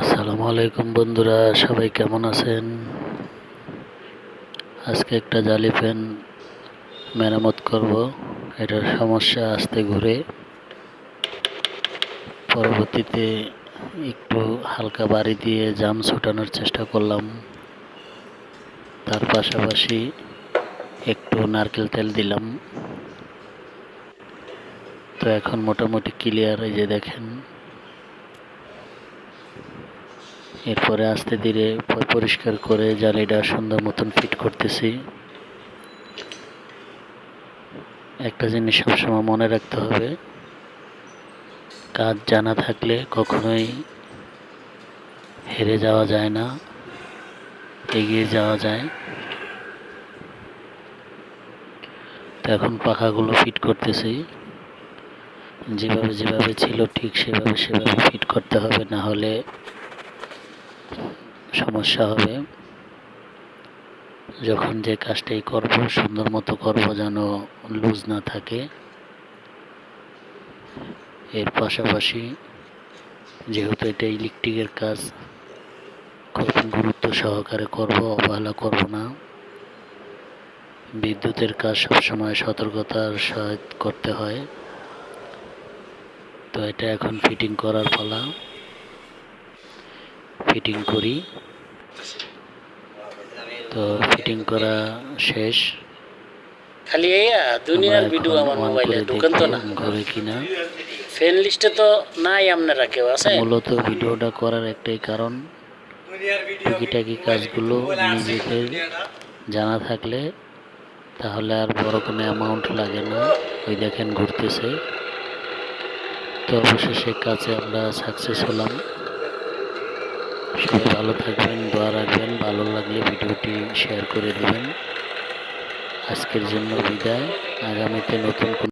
আসসালামু আলাইকুম বন্ধুরা, সবাই কেমন আছেন? আজকে একটা জালি ফ্যান মেরামত করব। এটার সমস্যা আসতে ঘুরে। পরবর্তীতে একটু হালকা বাড়ি দিয়ে জাম ছোটানোর চেষ্টা করলাম। তার পাশাপাশি একটু নারকেল তেল দিলাম। তো এখন মোটামুটি ক্লিয়ার এই যে দেখেন। এরপরে আস্তে ধীরে পরিষ্কার করে জালিটা সুন্দর মতন ফিট করতেছি। একটা জিনিস সবসময় মনে রাখতে হবে, কাজ জানা থাকলে কখনোই হেরে যাওয়া যায় না, এগিয়ে যাওয়া যায়। তো এখন পাখাগুলো ফিট করতেছি। যেভাবে যেভাবে ছিল ঠিক সেভাবে সেভাবে ফিট করতে হবে, না হলে সমস্যা হবে। যখন যে কাজটাই করব, সুন্দর মতো করব যেন লুজ না থাকে। এর পাশাপাশি যেহেতু এটা ইলেকট্রিকের কাজ, খুব গুরুত্ব সহকারে করব, অবহেলা করব না। বিদ্যুতের কাজ সবসময় সতর্কতার সহিত করতে হয়। তো এটা এখন ফিটিং করার পালা। ফিটিং করি। তো ফিটিং করা শেষ। খালি এইয়া দুনিয়ার ভিডিও আমার মোবাইলে ঢুকেন তো না। ঘরে কিনা। ফ্রেন্ড লিস্টে তো নাই আপনারা কেউ আছে? মূলত ভিডিওটা করার একটাই কারণ টুকিটাকি কাজগুলো নিজেদের জানা থাকলে তাহলে আর বড় কোনো অ্যামাউন্ট লাগে না। ওই দেখেন ঘুরতেছে। তো অবশেষে কাজে আমরা সাকসেস হলাম। ভালো থাকবেন, দোয়া রাখবেন, ভালো লাগলে ভিডিওটি শেয়ার করে দেবেন। আজকের জন্য বিদায়। আগামীতে নতুন